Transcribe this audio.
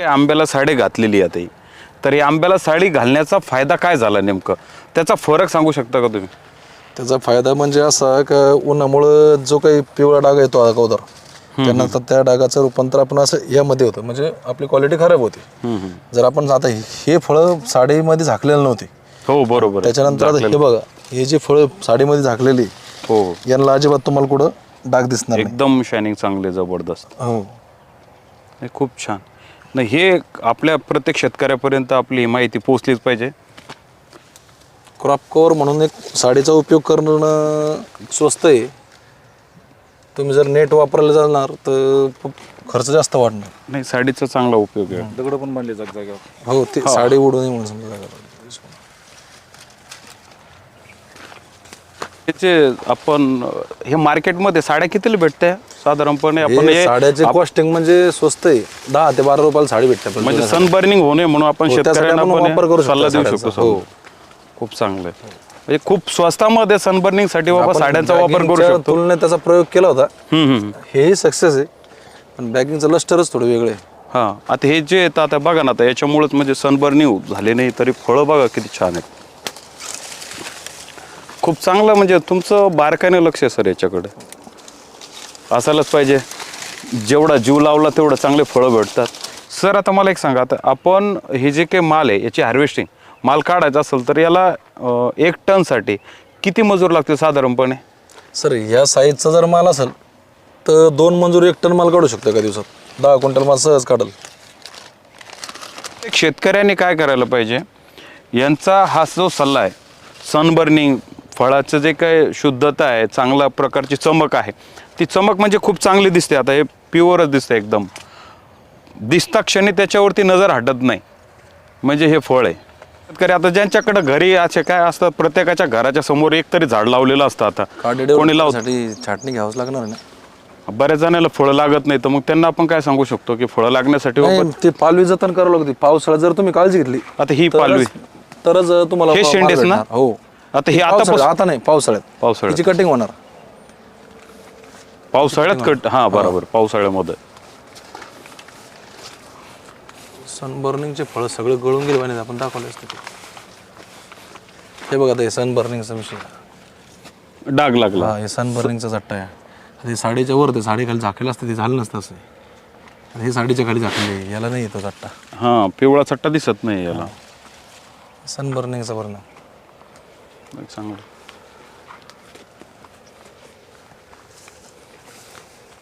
काय आंब्याला साडी घातलेली आहे आता ही तर या आंब्याला साडी घालण्याचा फायदा काय झाला नेमकं? त्याचा फरक सांगू शकता का तुम्ही? त्याचा फायदा म्हणजे असा का उन्हामुळं जो काही पिवळा डाग येतो अगोदर. त्यानंतर त्या डागाचं रूपांतर आपण असं यामध्ये होतं. म्हणजे आपली क्वालिटी खराब होती. जर आपण आता हे फळं साडीमध्ये झाकलेलं नव्हते. हो बरोबर. त्याच्यानंतर आता हे बघा हे जे फळं साडीमध्ये झाकलेली हो. हो. यांना अजिबात तुम्हाला कुठं डाग दिसणार नाही. एकदम शायनिंग चांगले जबरदस्त. हो. हे खूप छान. नाही हे आपल्या प्रत्येक शेतकऱ्यापर्यंत आपली माहिती पोहोचलीच पाहिजे. क्रॉप कवर म्हणून एक साडीचा उपयोग करणं स्वस्त आहे. तुम्ही जर नेट वापरायला जाणार तर खर्च जास्त वाढणार. नाही साडीचा चांगला उपयोग आहे. दगड पण बांधले जाग जागेवर. हो ते साडी उडू नये म्हणून समजा त्याचे आपण हे मार्केटमध्ये साड्या कितीला भेटते साधारणपणे आपण हे हे साड्याचे कॉस्टिंग म्हणजे स्वस्त आहे. दहा ते बारा रुपयाला साडी भेटते. म्हणजे सन बर्निंग होऊ नये म्हणून आपण हो, त्यासाठी शेतकऱ्यांना आपण वापर करू हे शकतो सल्ला देऊ साड्यांचा. शकतो हो. खूप चांगलं आहे म्हणजे खूप स्वस्तामध्ये सनबर्निंगसाठी बाबा आपण साड्यांचा वापर करू baggingच्या शकतो. तुलनेत त्याचा प्रयोग केला होता. हम्म, हम्म. हेही सक्सेस आहे. पण बॅगिंगचं लस्टरच थोडं वेगळं आहे. हा आता हे जे येतं आता बघा ना आता याच्यामुळेच म्हणजे सनबर्निंग झाले नाही तरी फळं बघा किती छान आहेत. खूप चांगलं म्हणजे तुमचं बारकाईने लक्ष आहे सर याच्याकडे. असायलाच पाहिजे. जेवढा जीव लावला तेवढं चांगले फळं भेटतात. सर आता मला एक सांगा आता आपण हे जे काही माल आहे याची हार्वेस्टिंग माल काढायचा असेल तर याला अं, एक टनसाठी किती मजूर लागतील साधारणपणे? सर ह्या साईजचा जर माल असेल तर दोन मंजूर एक टन माल काढू शकतो एका दिवसात. दहा क्विंटल माल सहज काढल. एक शेतकऱ्यांनी काय करायला पाहिजे? यांचा हा जो सल्ला आहे सनबर्निंग फळाचं जे काय शुद्धता आहे चांगल्या प्रकारची चमक आहे ती चमक म्हणजे खूप चांगली दिसते. आता हे प्युअरच दिसते एकदम. दिसता क्षणी त्याच्यावरती नजर हटत नाही. म्हणजे हे फळ आहे. शेतकरी आता ज्यांच्याकडे घरी असे काय असतात प्रत्येकाच्या घराच्या समोर एक तरी झाड लावलेलं असतं आता. कोणी लावत साठी छाटणी घ्यावंच लागणार ना? बऱ्याच जणांना फळं लागत नाही तर मग त्यांना आपण काय सांगू शकतो की फळं लागण्यासाठी ते पालवी जतन करावं लागते. पावसाळ्यात जर तुम्ही काळजी घेतली आता ही पालवी. तरच तुम्हाला हे शेंडेच ना? हो. आता हे आता आता नाही पावसाळ्यात. पावसाळ्यात. तिची कटिंग होणार. पावसाळ्यात कट हा बरोबर पावसाळ्यामध्ये. सनबर्निंगचे फळं सगळे गळून गेले पाहिजे आपण दाखवले असते ते. हे बघा आता हे सनबर्निंगचा विषय डाग लागला. हा हे सनबर्निंगचा चट्टा आहे. आता हे साडीच्या वर ते साडी खाली झाकेलं असतं ते झालं नसतं असं. आणि हे साडीच्या खाली झाकले याला नाही येतो चट्टा. हा पिवळा चट्टा दिसत नाही याला. सनबर्निंगचा परिणाम चांगलं